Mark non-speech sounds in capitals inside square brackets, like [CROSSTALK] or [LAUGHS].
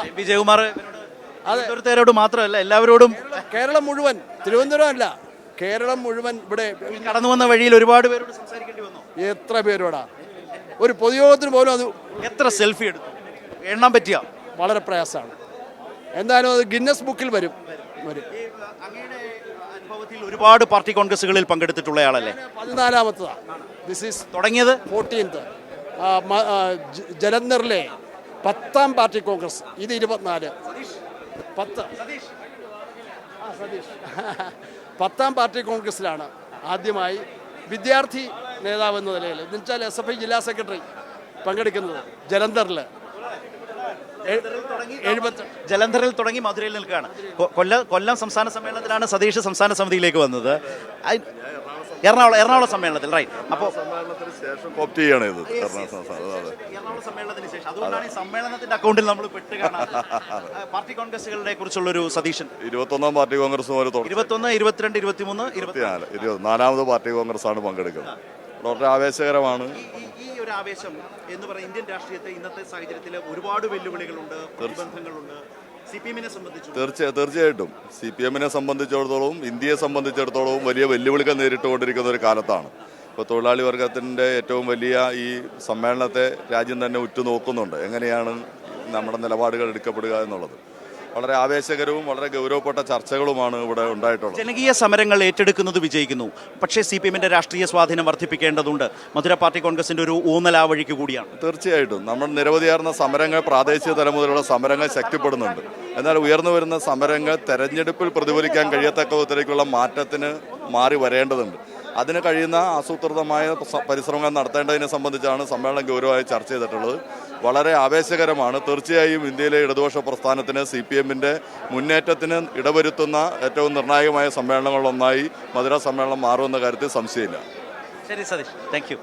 [LAUGHS] P Jayakumar തിരുവനന്തപുരത്തുകാരോട് മാത്രമല്ല എല്ലാവരോടും കേരളം മുഴുവൻ തിരുവനന്തപുരം അല്ല കേരളം മുഴുവൻ ഇവിടെ കടന്നു വന്ന വഴിയിൽ ഒരുപാട് പേരോട് സംസാരിക്കേണ്ടി വന്നു. എത്ര പേരോടാ? ഒരു പൊതുയോഗത്തിന് പോലും അത് എത്ര സെൽഫി എടുത്തു? എണ്ണാൻ പറ്റിയ. വളരെ പ്രയാസമാണ്. എന്തായാലും അത് ഗിന്നസ് ബുക്കിൽ വരും. വരും. അനുഭവത്തിൽ ഒരുപാട് പാർട്ടി കോൺഗ്രസുകളിൽ പങ്കെടുത്തിട്ടുള്ള ആളല്ലേ? പതിനാലാമത്തതാണ് ദിസ് ഈസ് തുടങ്ങിയത്? ഫോർട്ടീൻത്ത് ജലന്ധറിലെ പത്താം പാർട്ടി കോൺഗ്രസ്. ഇത് ഇരുപത്തിനാല്. പത്ത് ആ, സതീഷ് പത്താം പാർട്ടി കോൺഗ്രസിലാണ് ആദ്യമായി വിദ്യാർത്ഥി നേതാവ് എന്ന നിലയിൽ. എന്നുവെച്ചാൽ എസ് എഫ് ഐ ജില്ലാ സെക്രട്ടറി പങ്കെടുക്കുന്നത് ജലന്ധറിൽ ജലന്ധറിൽ തുടങ്ങി മധുരയിൽ നിൽക്കുകയാണ്. കൊല്ലം കൊല്ലം സംസ്ഥാന സമ്മേളനത്തിലാണ് സതീഷ് സംസ്ഥാന സമിതിയിലേക്ക് വന്നത്. എറണാകുളം എറണാകുളം സമ്മേളനത്തിൽ റൈറ്റ് അപ്പോൾ സമ്മേളനത്തിന് ശേഷം കോപ്റ്റ് ചെയ്യാണ് ഇത് എറണാകുളം സംസ്ഥാനം. അതെ, അതെ. എറണാകുളം സമ്മേളനത്തിന് ശേഷം. അതുകൊണ്ടാണ് ഈ സമ്മേളനത്തിന്റെ അക്കൗണ്ടിൽ നമ്മൾ പെട്ട് കാണാറ്. [LAUGHS] പാർട്ടി കോൺഗ്രസുകളുടെ കുറിച്ചുള്ളൊരു സതീശൻ. ഇരുപത്തൊന്നാം പാർട്ടി കോൺഗ്രസ് മുതൽ തുടങ്ങി. ഇരുപത്തൊന്ന് ഇരുപത്തിരണ്ട് ഇരുപത്തിമൂന്ന് ഇരുപത്തി ഇരുപത്തിനാല് ഇരുപത്തിനാലാമത് പാർട്ടി കോൺഗ്രസ് ആണ് പങ്കെടുക്കുന്നത് വളരെ ആവേശകരമാണ്. ഈ- ഈ ഒരു ആവേശം എന്ന് പറയുന്ന ഇന്ത്യൻ രാഷ്ട്രീയത്തെ ഇന്നത്തെ സാഹചര്യത്തിൽ ഒരുപാട് വെല്ലുവിളികളുണ്ട് പ്രതിബന്ധങ്ങളുണ്ട്. സി പി എമ്മിനെ സംബന്ധിച്ചു. തീർച്ച തീർച്ചയായിട്ടും. സി പി എമ്മിനെ സംബന്ധിച്ചിടത്തോളം ഇന്ത്യയെ സംബന്ധിച്ചിടത്തോളം വലിയ വെല്ലുവിളികൾ നേരിട്ടുകൊണ്ടിരിക്കുന്ന ഒരു കാലത്താണ്. ഇപ്പോൾ തൊഴിലാളി വർഗത്തിന്റെ ഏറ്റവും വലിയ ഈ സമ്മേളനത്തെ രാജ്യം തന്നെ ഉറ്റുനോക്കുന്നുണ്ട്. എങ്ങനെയാണ് നമ്മുടെ നിലപാടുകൾ എടുക്കപ്പെടുക എന്നുള്ളത്. വളരെ ആവേശകരവും വളരെ ഗൗരവപ്പെട്ട ചർച്ചകളുമാണ് ഇവിടെ ഉണ്ടായിട്ടുള്ളത്. ജനകീയ സമരങ്ങൾ ഏറ്റെടുക്കുന്നത് വിജയിക്കുന്നു. പക്ഷേ സി പി എമ്മിന്റെ രാഷ്ട്രീയ സ്വാധീനം വർദ്ധിപ്പിക്കേണ്ടതുണ്ട്. മധുര പാർട്ടി കോൺഗ്രസിന്റെ ഒരു ഊന്നലാ വഴിക്ക് കൂടിയാണ്. തീർച്ചയായിട്ടും. നമ്മൾ നിരവധിയാർന്ന സമരങ്ങൾ പ്രാദേശിക തലം മുതലുള്ള സമരങ്ങൾ ശക്തിപ്പെടുന്നുണ്ട്. എന്നാൽ ഉയർന്നു വരുന്ന സമരങ്ങൾ തെരഞ്ഞെടുപ്പിൽ പ്രതിഫലിക്കാൻ കഴിയത്തക്ക വിധത്തിലേക്കുള്ള മാറ്റത്തിന് മാറി വരേണ്ടതുണ്ട്. അതിന് കഴിയുന്ന ആസൂത്രിതമായ പരിശ്രമങ്ങൾ നടത്തേണ്ടതിനെ സംബന്ധിച്ചാണ് സമ്മേളനം ഗൗരവമായി ചർച്ച ചെയ്തിട്ടുള്ളത്. വളരെ ആവേശകരമാണ്. തീർച്ചയായും ഇന്ത്യയിലെ ഇടതുപക്ഷ പ്രസ്ഥാനത്തിന് സി പി എമ്മിന്റെ മുന്നേറ്റത്തിന് ഇടവരുത്തുന്ന ഏറ്റവും നിർണായകമായ സമ്മേളനങ്ങളിലൊന്നായി മധുര സമ്മേളനം മാറുമെന്ന കാര്യത്തിൽ സംശയമില്ല. ശരി സതീഷ്. താങ്ക്